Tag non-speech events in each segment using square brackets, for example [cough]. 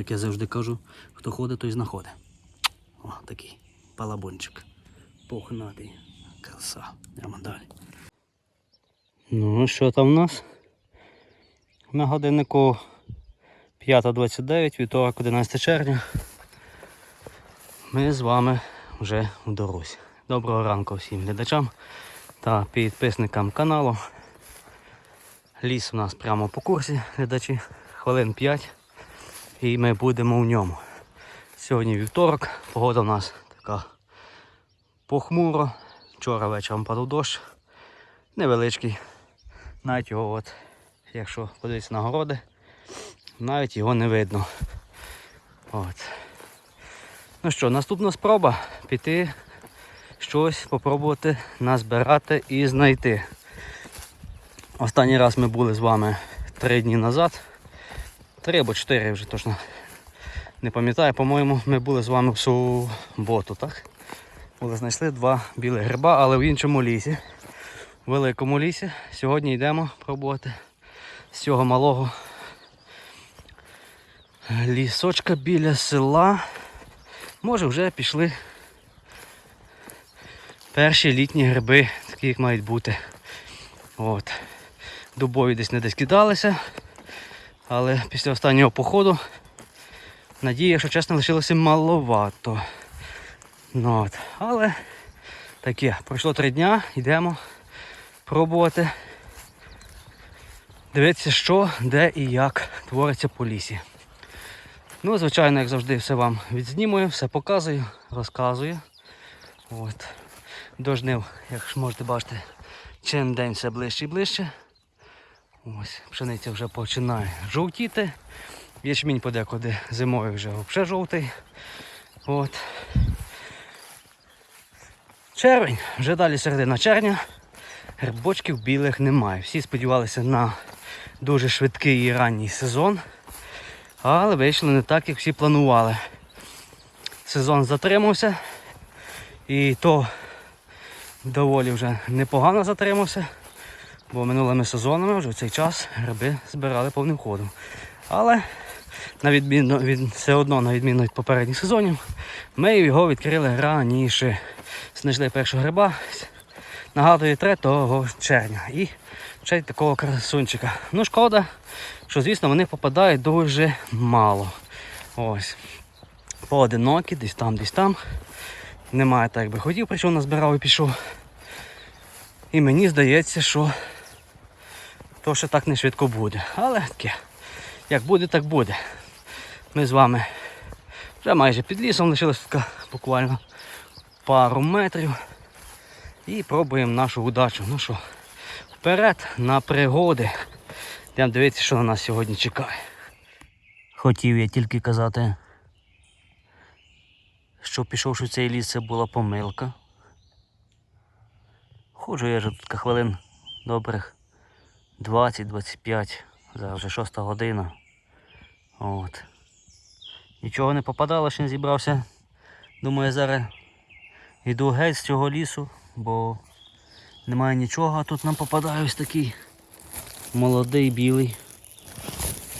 Як я завжди кажу, хто ходить, той знаходить. О, такий балабончик. Пухнатий. Краса. Йдемо далі. Ну, що там у нас? На годиннику 5.29, вівторок 11 червня. Ми з вами вже в дорозі. Доброго ранку всім глядачам та підписникам каналу. Ліс у нас прямо по курсі, глядачі, хвилин 5 і ми будемо в ньому. Сьогодні вівторок, погода у нас така похмуро. Вчора вечором падав дощ, невеличкий. Навіть його, от, якщо подивитися на городи, навіть його не видно. От. Ну що, наступна спроба піти щось спробувати назбирати і знайти. Останній раз ми були з вами три дні назад. Три або чотири вже точно не пам'ятаю. По-моєму, ми були з вами в суботу, так? Були знайшли два білих гриба, але в іншому лісі. В великому лісі. Сьогодні йдемо пробувати з цього малого лісочка біля села. Може вже пішли перші літні гриби, такі як мають бути. От. Дубові десь не десь кидалися. Але після останнього походу надії, якщо чесно, лишилося маловато. Ну, от. Але таке, пройшло три дня, йдемо пробувати дивитися, що, де і як твориться по лісі. Ну, звичайно, як завжди, все вам відзнімую, все показую, розказую. От. До жнив, як можете бачити, чим день все ближче і ближче. Ось, пшениця вже починає жовтіти. Ячмінь подекуди зимою вже взагалі жовтий. От. Червень, вже далі середина червня. Грибочків білих немає. Всі сподівалися на дуже швидкий і ранній сезон. Але вийшло не так, як всі планували. Сезон затримався. І то доволі вже непогано затримався. Бо минулими сезонами вже в цей час гриби збирали повним ходом. Але на відміну від все одно, на відміну від попередніх сезонів, ми його відкрили раніше. Знайшли першого гриба, нагадую, 3 червня. І ще й такого красунчика. Ну, шкода, що, звісно, вони попадають дуже мало. Ось. Поодинокі, десь там, десь там. Немає так, як би хотів, прийшов назбирав і пішов. І мені здається, що то ще так не швидко буде. Але таке, як буде, так буде. Ми з вами вже майже під лісом лишилось така буквально пару метрів. І пробуємо нашу удачу. Ну що, вперед на пригоди. Йдемо дивитися, що на нас сьогодні чекає. Хотів я тільки казати, що пішовши в цей ліс, це була помилка. Ходжу я вже тут хвилин добрих 20-25, зараз вже 6 година. От. Нічого не попадало, ще не зібрався. Думаю, зараз йду геть з цього лісу, бо немає нічого, а тут нам попадає ось такий молодий білий.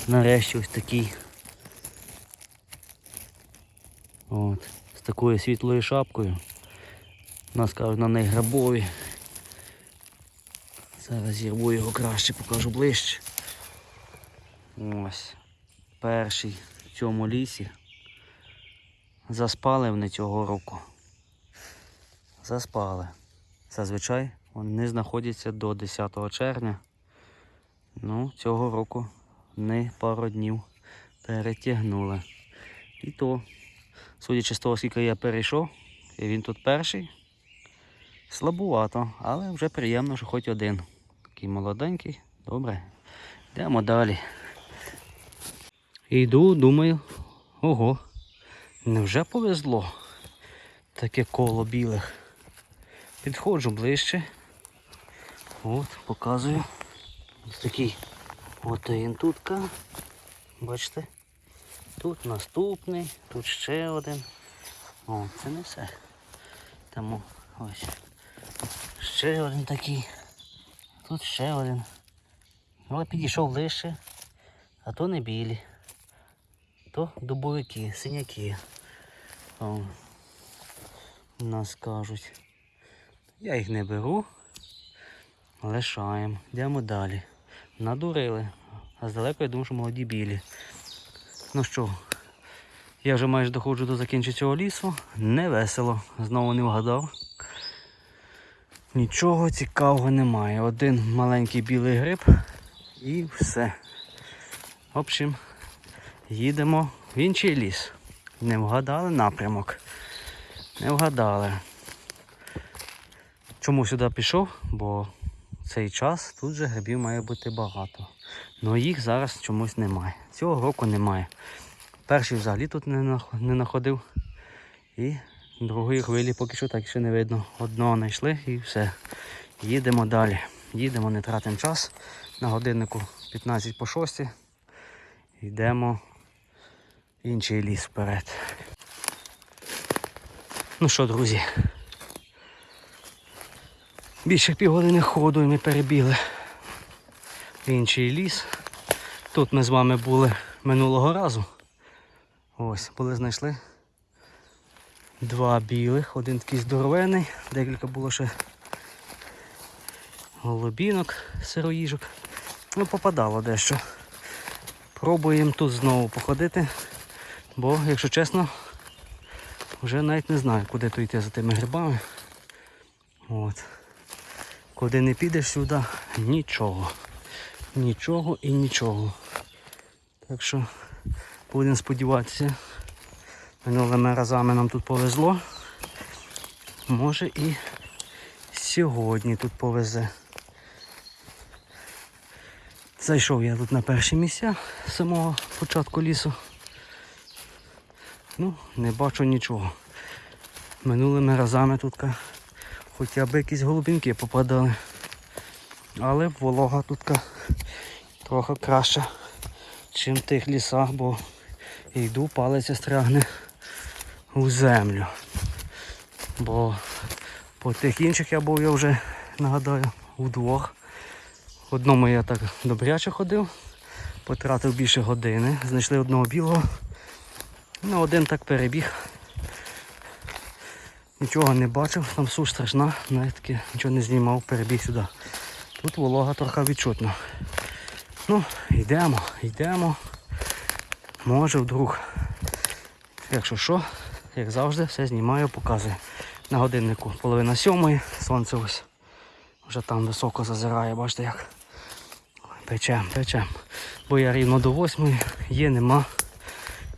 Нарешті ось такий. От. З такою світлою шапкою. У нас кажуть на неї грабові. Зараз зірву його краще, покажу ближче. Ось. Перший в цьому лісі. Заспали вони цього року. Заспали. Зазвичай вони знаходяться до 10 червня. Ну, цього року не пару днів перетягнули. І то, судячи з того, скільки я перейшов, і він тут перший. Слабувато, але вже приємно, що хоч один. Такий молоденький. Добре. Йдемо далі. Йду, думаю, ого, невже повезло таке коло білих. Підходжу ближче. От, показую. Ось такий от він тутка. Бачите? Тут наступний, тут ще один. О, це не все. Тому ось. Ще один такий. Тут ще один. Але підійшов ближче, а то не білі. то дубовики, синяки. О, нас кажуть. Я їх не беру. Лишаємо. Йдемо далі. Надурили. А здалеку я думаю, що молоді білі. Ну що, я вже майже доходжу до закінчення цього лісу. Не весело. Знову не вгадав. Нічого цікавого немає. Один маленький білий гриб і все. В общем, їдемо в інший ліс. Не вгадали напрямок. Не вгадали. Чому сюди пішов? Бо цей час тут же грибів має бути багато. Но їх зараз чомусь немає. Цього року немає. Перший взагалі тут не знаходив. І другої хвилі поки що так ще не видно. Одного знайшли і все. Їдемо далі. Їдемо, не тратимо час. На годиннику 15 по 6. Йдемо інший ліс вперед. Ну що, друзі, більше півгодини ходу і ми перебігли в інший ліс. Тут ми з вами були минулого разу. Ось, були знайшли два білих, один такий здоровений, декілька було ще голубінок, сироїжок. Ну, попадало дещо. Пробуємо тут знову походити, бо, якщо чесно, вже навіть не знаю, куди то йти за тими грибами. От. Куди не підеш сюди, нічого. Нічого і нічого. Так що будемо сподіватися. Минулими разами нам тут повезло. Може і сьогодні тут повезе. Зайшов я тут на перші місця з самого початку лісу. Ну, не бачу нічого. Минулими разами тут хоча б якісь голубінки попадали. Але волога тут трохи краща, ніж в тих лісах, бо йду, палиця стрягне у землю. Бо по тих інших я був, я вже нагадаю, удвох. В одному я так добряче ходив, потратив більше години, знайшли одного білого. Ну, один так перебіг. Нічого не бачив, там суш страшна, навіть таки нічого не знімав, перебіг сюди. Тут волога трохи відчутно. Ну, йдемо, йдемо. Може вдруг. Якщо що, як завжди, все знімаю, показую. На годиннику половина сьомої, сонце ось вже там високо зазирає, бачите як. Печем, печем. Бо я рівно до восьмої, є, нема.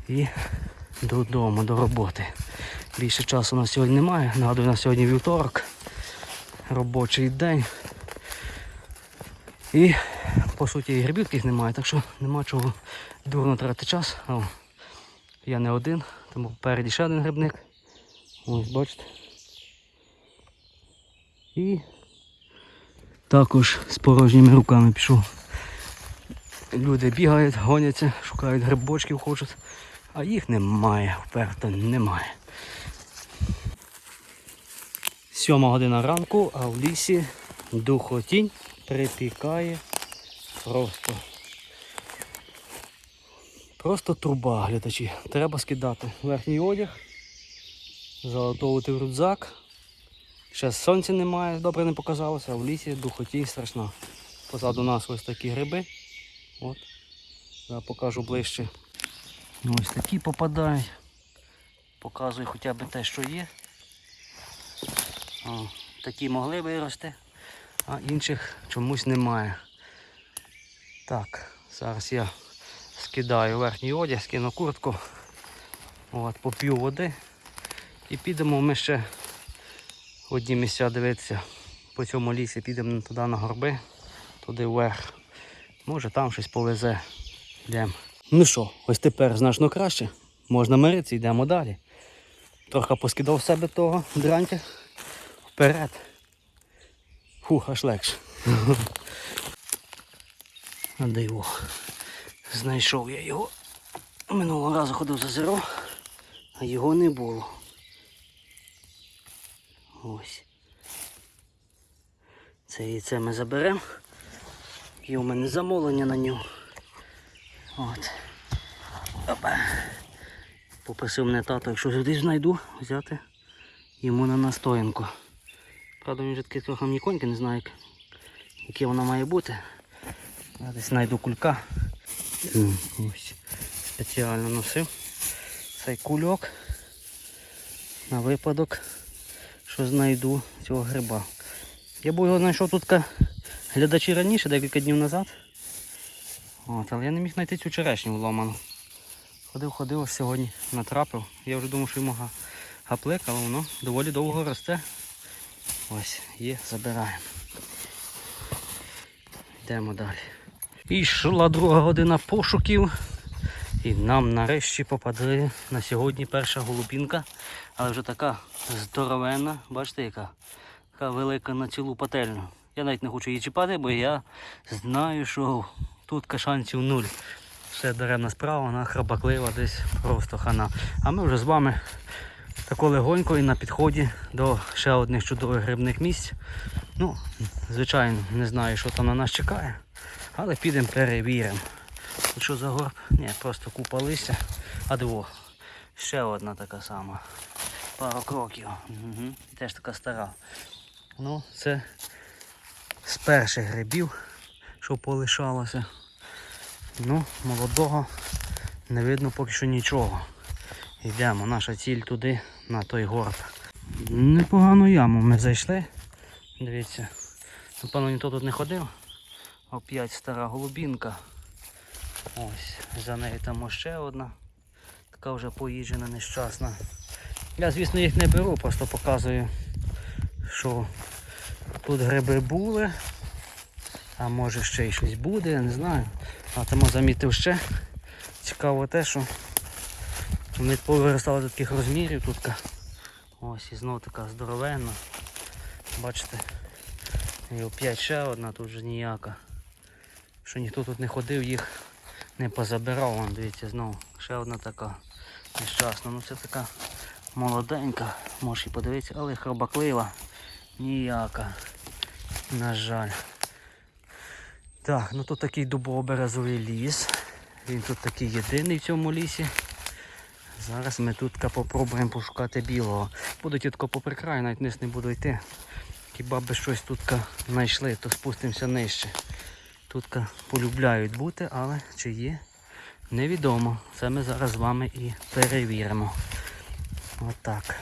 І додому, до роботи. Більше часу на сьогодні немає. Нагадую, на сьогодні вівторок. Робочий день. І по суті грибів таких немає, так що нема чого дурно тратити час. О, я не один, тому впереді ще один грибник. Ось бачите. І також з порожніми руками пішов. Люди бігають, гоняться, шукають грибочків, хочуть, а їх немає, вперто немає. Сьома година ранку, а в лісі духотінь припікає просто. Просто труба, глядачі. Треба скидати верхній одяг, заготовити в рюкзак. Ще сонця немає, добре не показалося, а в лісі духоті страшна. Позаду нас ось такі гриби. От. Зараз покажу ближче. Ось такі попадають. Показую хоча б те, що є. О, такі могли вирости, а інших чомусь немає. Так, зараз я скидаю верхній одяг, скину куртку, от, поп'ю води і підемо ми ще в одні місця дивитися по цьому лісі, підемо туди на горби, туди вверх. Може там щось повезе. Йдемо. Ну що, ось тепер значно краще. Можна миритися, йдемо далі. Трохи поскидав себе того дрантя. Вперед. Фух, аж легше. [laughs] Його? Знайшов я його. Минулого разу ходив за зеро, а його не було. Ось. Це яйце ми заберемо. Є у мене замовлення на нього. От. Опа. Попросив мене тато, якщо сюди знайду, взяти йому на настоянку. Правда, він вже такий трохи м'яконький, не знаю, як, яке вона має бути. Я десь знайду кулька. Ось. Спеціально носив цей кульок на випадок, що знайду цього гриба. Я був його знайшов тут глядачі раніше, декілька днів назад. От, але я не міг знайти цю черешню вломану. Ходив, ходив, ось сьогодні натрапив. Я вже думав, що йому га- гаплик, але воно доволі довго росте. Ось, є, забираємо. Йдемо далі. І йшла друга година пошуків. І нам нарешті попадає на сьогодні перша голубінка. Але вже така здоровенна, бачите яка? Така велика на цілу пательню. Я навіть не хочу її чіпати, бо я знаю, що тут шансів нуль. Все даремна справа, вона храбаклива десь просто хана. А ми вже з вами тако легонько і на підході до ще одних чудових грибних місць. Ну, звичайно, не знаю, що там на нас чекає, але підемо перевіримо. Що за горб? Ні, просто купа листя. А диво, ще одна така сама. Пару кроків. Угу. Теж така стара. Ну, це з перших грибів, що полишалося. Ну, молодого не видно поки що нічого. Йдемо, наша ціль туди, на той горб. Непогану яму ми зайшли. Дивіться. Напевно, ніхто тут не ходив. Оп'ять стара голубінка. Ось, за нею там ще одна. Така вже поїжджена, нещасна. Я, звісно, їх не беру, просто показую, що тут гриби були. А може ще й щось буде, я не знаю. А тому замітив ще. Цікаво те, що вони повиростали до таких розмірів тут. Ось і знову така здоровенна. Бачите? І опять ще одна, тут вже ніяка. Що ніхто тут не ходив, їх не позабирав. Вон, дивіться, знову ще одна така нещасна. Ну це така молоденька, можеш і подивитися, але хробаклива. Ніяка. На жаль. Так, ну тут такий дубово-березовий ліс. Він тут такий єдиний в цьому лісі. Зараз ми тут попробуємо пошукати білого. Буду тітко попри край, навіть вниз не буду йти. Хіба би щось тут знайшли, то спустимося нижче. Тут полюбляють бути, але чи є, невідомо. Це ми зараз з вами і перевіримо. Отак.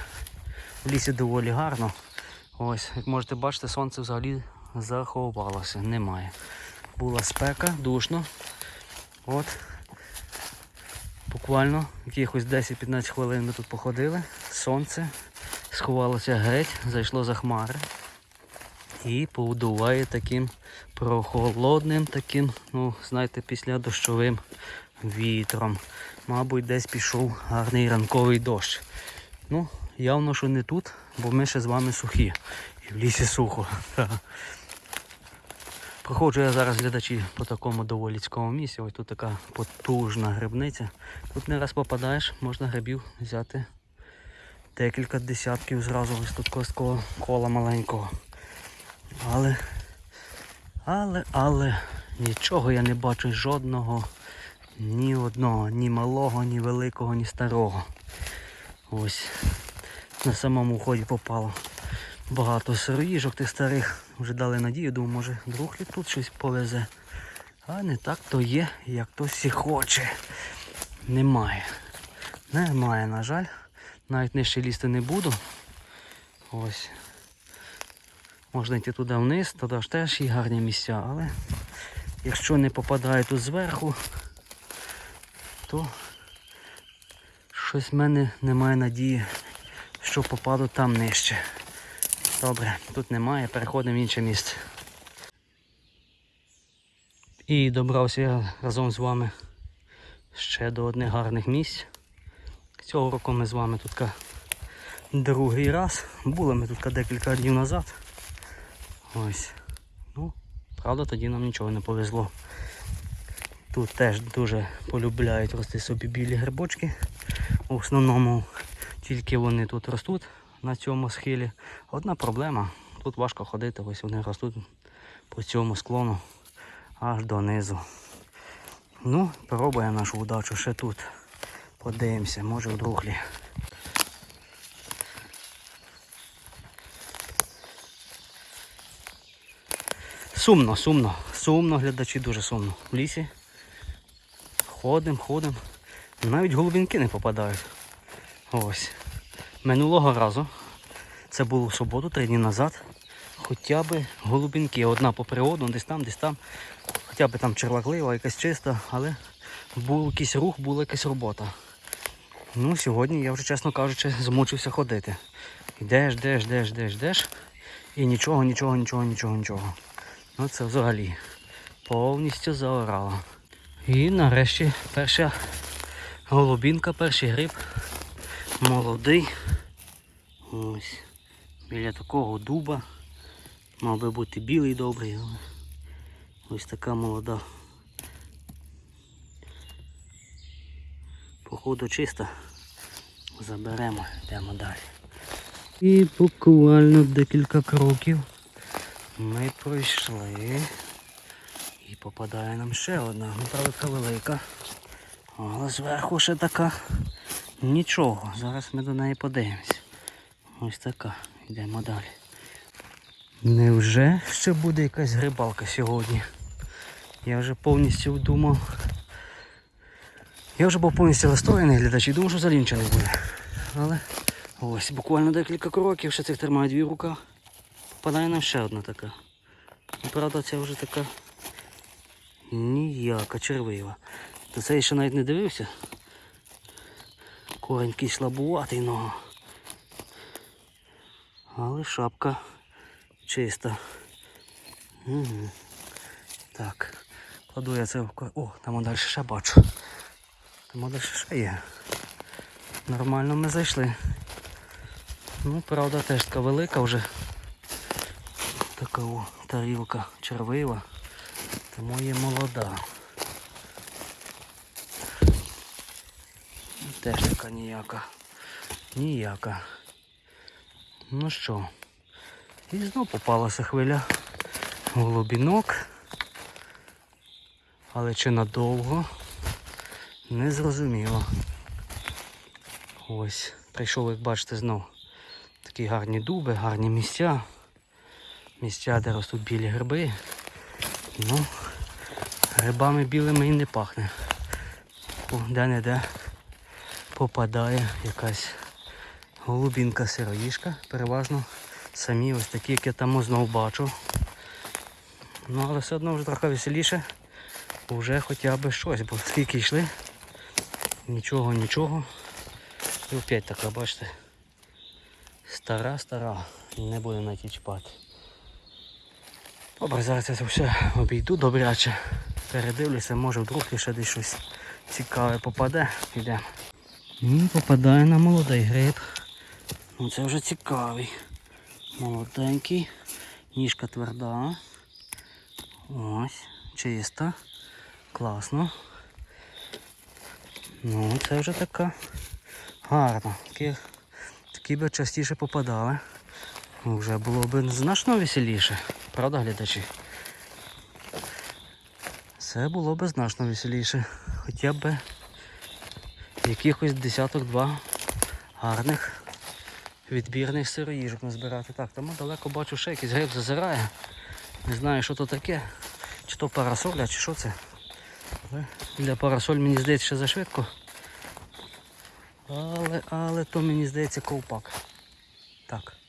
В лісі доволі гарно. Ось, як можете бачити, сонце взагалі заховалося. Немає. Була спека, душно. От. Буквально якихось 10-15 хвилин ми тут походили. Сонце сховалося геть, зайшло за хмари. І повдуває таким прохолодним, таким, ну, знаєте, після дощовим вітром. Мабуть, десь пішов гарний ранковий дощ. Ну, явно, що не тут, бо ми ще з вами сухі. І в лісі сухо. [laughs] Проходжу я зараз глядачі по такому доволі цікавому місці. Ось тут така потужна грибниця. Тут не раз попадаєш, можна грибів взяти декілька десятків зразу ось тут косткого кола маленького. Але, але, але нічого я не бачу жодного, ні одного, ні малого, ні великого, ні старого. Ось на самому ході попало багато сироїжок тих старих. Вже дали надію, думаю, може друг лі тут щось повезе. А не так то є, як хтось і хоче. Немає. Немає, на жаль. Навіть нижче лізти не буду. Ось. Можна йти туди вниз, туди ж теж є гарні місця, але якщо не попадає тут зверху, то щось в мене немає надії, що попаду там нижче. Добре, тут немає, переходимо в інше місце. І добрався я разом з вами ще до одних гарних місць. Цього року ми з вами тут другий раз. Були ми тут декілька днів назад. Ось. Ну, правда, тоді нам нічого не повезло. Тут теж дуже полюбляють рости собі білі грибочки. В основному тільки вони тут ростуть на цьому схилі. Одна проблема, тут важко ходити, ось вони ростуть по цьому склону аж донизу. Ну, пробуємо нашу удачу ще тут. Подивимося, може в друглі. Сумно, сумно, сумно, глядачі дуже сумно. В лісі. Ходим, ходим. Навіть голубінки не попадають. Ось. Минулого разу, це було в суботу, три дні назад. Хоча б голубінки. Одна по приводу, десь там, десь там. Хоча б там черваклива, якась чиста, але був якийсь рух, була якась робота. Ну, сьогодні я вже, чесно кажучи, змучився ходити. Йдеш, йдеш, йдеш, йдеш, йдеш. І нічого, нічого, нічого, нічого, нічого. Ну це взагалі повністю заорало. І нарешті перша голубінка, перший гриб. Молодий. Ось. Біля такого дуба. Мав би бути білий добрий, але ось така молода. Походу чиста. Заберемо, йдемо далі. І буквально декілька кроків ми пройшли. І попадає нам ще одна. Ну, велика. Але зверху ще така. Нічого. Зараз ми до неї подивимось. Ось така. Йдемо далі. Невже ще буде якась грибалка сьогодні? Я вже повністю думав. Я вже був повністю настроєний глядач і думав, що взагалі нічого не буде. Але ось буквально декілька кроків, ще цих тримаю дві в Попадає нам ще одна така. Ну, Правда, ця вже така ніяка червива. До це я ще навіть не дивився. Корень якийсь слабуватий, но. Але шапка чиста. Угу. Так. Кладу я це в О, там далі ще бачу. Там далі ще є. Нормально ми зайшли. Ну, правда, теж така велика вже. Така о, тарілка червива. Тому є молода. Теж така ніяка. Ніяка. Ну що, і знов попалася хвиля голубінок. Але чи надовго? Не зрозуміло. Ось, прийшов, як бачите, знов такі гарні дуби, гарні місця. Місця, де ростуть білі гриби. Ну, грибами білими і не пахне. Де-не-де попадає якась голубінка сироїшка. Переважно самі ось такі, як я там знов бачу. Ну, але все одно вже трохи веселіше. Вже хоча б щось, бо скільки йшли. Нічого, нічого. І опять така, бачите. Стара, стара. Не будемо навіть чіпати. Добре, зараз я це все обійду добряче. Передивлюся, може вдруг ще десь щось цікаве попаде. Йдемо. І попадає на молодий гриб. Ну це вже цікавий. Молоденький. Ніжка тверда. Ось, чиста. Класно. Ну, це вже така гарна. Такі, такі би частіше попадали. Вже було б значно веселіше. Правда, глядачі? Це було б значно веселіше. Хоча б якихось десяток-два гарних відбірних сироїжок назбирати. Так, там далеко бачу ще якийсь гриб зазирає. Не знаю, що то таке. Чи то парасоля, чи що це. Але для парасоль мені здається ще зашвидко. Але, але то мені здається ковпак. Так.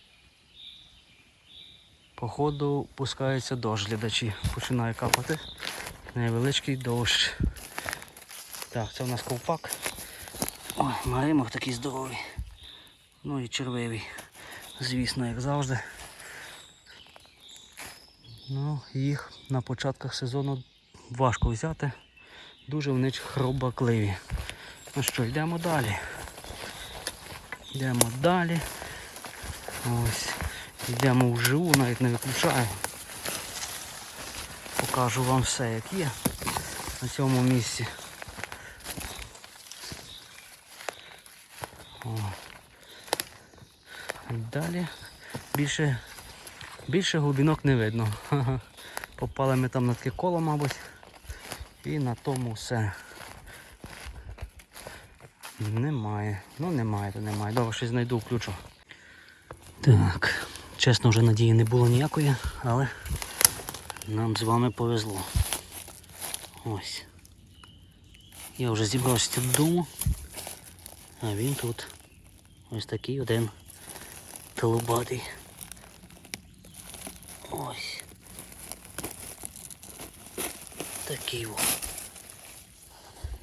Походу пускається дощ, глядачі. Починає капати. Невеличкий дощ. Так, це у нас ковпак. Ой, маримок такий здоровий. Ну і червивий. Звісно, як завжди. Ну, їх на початках сезону важко взяти. Дуже вони хробакливі. Ну що, йдемо далі. Йдемо далі. Ось. Йдемо вживу, навіть не виключаю. Покажу вам все як є на цьому місці. О. Далі більше, більше глибинок не видно. [laughs] Попали ми там на таке коло, мабуть. І на тому все. Немає. Ну немає, то немає. Добре, щось знайду, включу. Так, чесно, вже надії не було ніякої, але нам з вами повезло. Ось. Я вже зібрався додому, а він тут. Ось такий один толубатий. Ось. Такий о.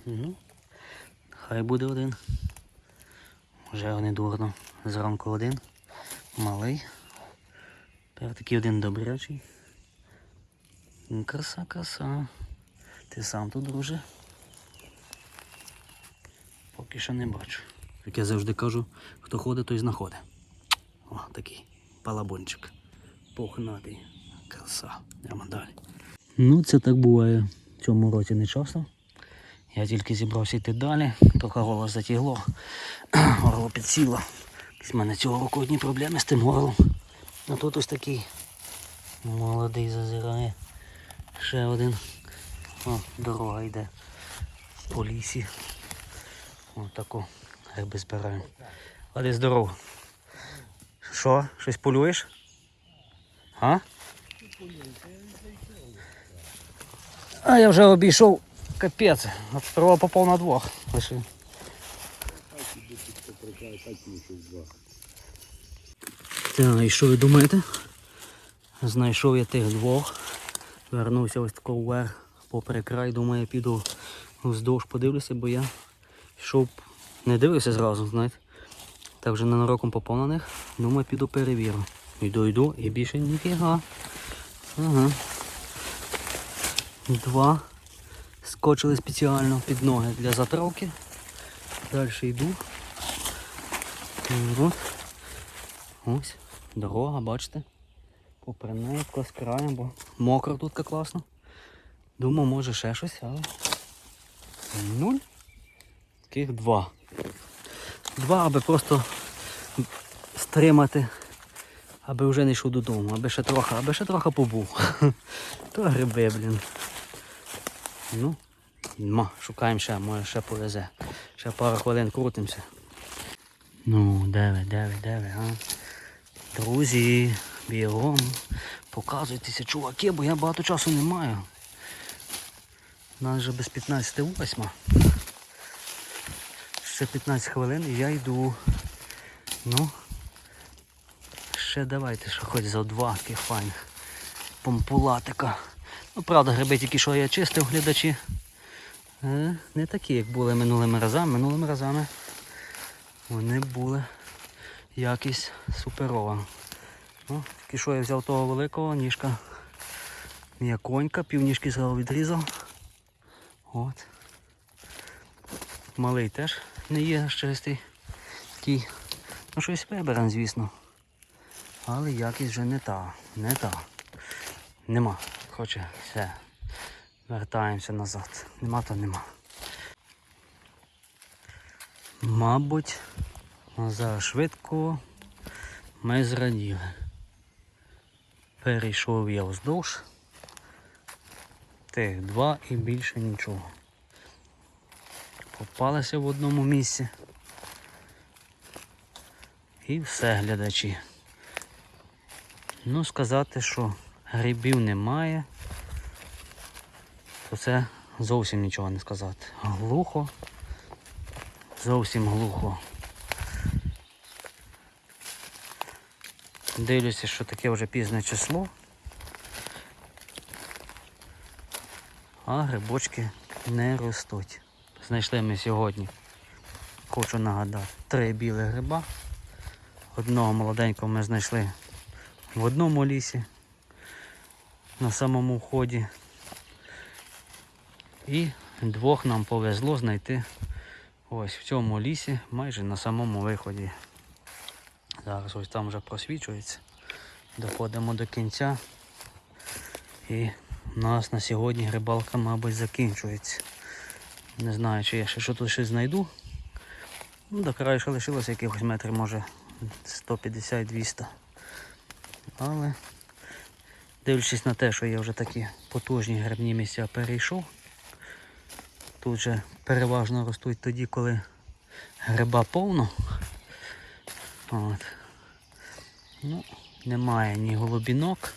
Ну, хай буде один. Вже не дурно. Зранку один. Малий. Тепер такий один добрячий. Краса, краса. Ти сам тут, друже. Поки що не бачу. Як я завжди кажу, хто ходить, той знаходить. О, такий палабончик. Пухнатий. Краса. Йдемо далі. Ну, це так буває в цьому році не часто. Я тільки зібрався йти далі, трохи голос затягло, [clears throat] горло підсіло. Якісь в мене цього року одні проблеми з тим горлом. А тут ось такий молодий зазирає. Ще один. О, дорога йде по лісі. Ось таку гриби збираємо. Лади здоров. Що? Щось полюєш? А? А я вже обійшов капець. От сперва попав на двох. Лише. Так, і що ви думаєте? Знайшов я тих двох. Вернувся ось тако вверх попри край, думаю, піду вздовж подивлюся, бо я йшов, не дивився зразу, знаєте. Так вже ненароком попав на них. Думаю, піду перевірю. Йду, йду і більше ніфіга. Ага. Два. Скочили спеціально під ноги для затравки. Далі йду. Ось. Дорога, бачите? Попри неї з бо мокро тут класно. Думав, може ще щось, але. Нуль. Таких два. Два, аби просто стримати, аби вже не йшов додому, аби ще трохи, аби ще трохи побув. [laughs] То гриби, блін. Ну, ма, шукаємо ще, може ще повезе. Ще пару хвилин крутимося. Ну, де ви, де ви, де ви, а? Друзі, бігом. Показуйтеся, чуваки, бо я багато часу не маю. У нас вже без 15.08. Ще 15 хвилин і я йду. Ну, ще давайте, що хоч за два таких файних помпулатика. Ну, правда, гриби тільки що я чистив, глядачі. Е, не такі, як були минулими разами. Минулими разами вони були якість суперова. Ну, тільки що я взяв того великого, ніжка м'яконька, півніжки зразу відрізав. От. Малий теж не є чистий. Такий. Ну щось виберем, звісно. Але якість вже не та, не та. Нема. Хоче все. Вертаємося назад. Нема то нема. Мабуть, зараз швидко ми зраділи. Перейшов я вздовж. Тих два і більше нічого. Попалися в одному місці. І все, глядачі. Ну, сказати, що грибів немає, то це зовсім нічого не сказати. Глухо, зовсім глухо. Дивлюся, що таке вже пізне число. А грибочки не ростуть. Знайшли ми сьогодні, хочу нагадати, три білі гриба. Одного молоденького ми знайшли в одному лісі, на самому вході. І двох нам повезло знайти ось в цьому лісі, майже на самому виході. Зараз ось там вже просвічується. Доходимо до кінця. І у нас на сьогодні рибалка, мабуть, закінчується. Не знаю, чи я ще що тут щось знайду. Ну, до краю ще лишилося якихось метрів, може 150-200. Але дивлячись на те, що я вже такі потужні грибні місця перейшов. Тут же переважно ростуть тоді, коли Гриба повно. От. Ну, немає ні голубінок,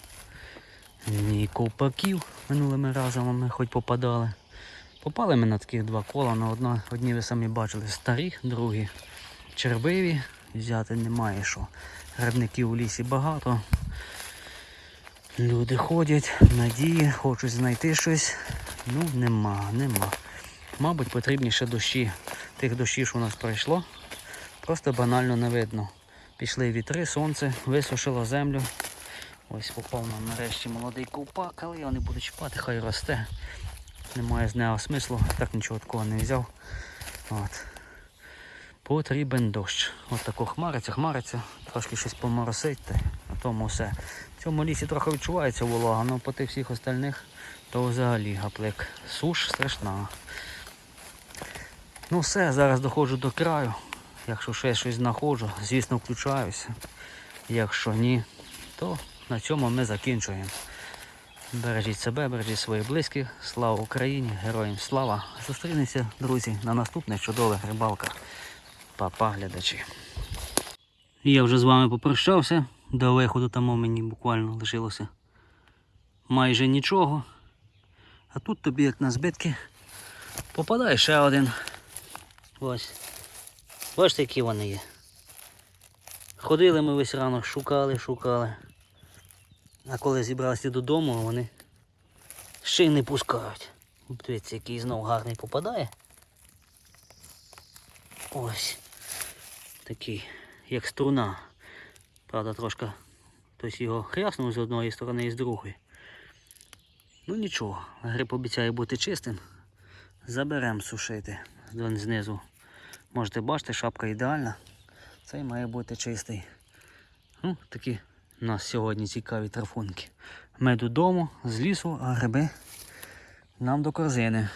ні ковпаків. Минулими разами ми хоч попадали. Попали ми на таких два кола, на одна, одні ви самі бачили старі, другі червиві. Взяти немає що. Грибників у лісі багато. Люди ходять, надії, хочуть знайти щось. Ну, нема, нема. Мабуть, потрібні ще дощі. Тих дощів, що у нас пройшло, просто банально не видно. Пішли вітри, сонце, висушило землю. Ось попав нам нарешті молодий ковпак, але його не буду чіпати, хай росте. Немає з нього смислу, так нічого такого не взяв. От. Потрібен дощ. От тако хмариться, хмариться, трошки щось поморосить, на тому все. В цьому лісі трохи відчувається волога, але по тих всіх остальних то взагалі гаплик. Суш страшна. Ну все, зараз доходжу до краю. Якщо ще щось знаходжу, звісно, включаюся. Якщо ні, то на цьому ми закінчуємо. Бережіть себе, бережіть своїх близьких. Слава Україні, героям слава! Зустрінемося, друзі, на наступних чудових рибалках. Па-па, глядачі. Я вже з вами попрощався. До виходу там у мені буквально лишилося майже нічого. А тут тобі, як на збитки, попадає ще один. Ось. Бачите, які вони є. Ходили ми весь ранок, шукали, шукали. А коли зібралися додому, вони ще й не пускають. Дивіться, який знов гарний попадає. Ось. Такий, як струна. Правда, трошки хтось його хряснув з одної сторони і з другої. Ну нічого, гриб обіцяє бути чистим. Заберемо сушити знизу. Можете бачити, шапка ідеальна. Цей має бути чистий. Ну, такі у нас сьогодні цікаві трафунки. Ми додому, з лісу, а гриби нам до корзини.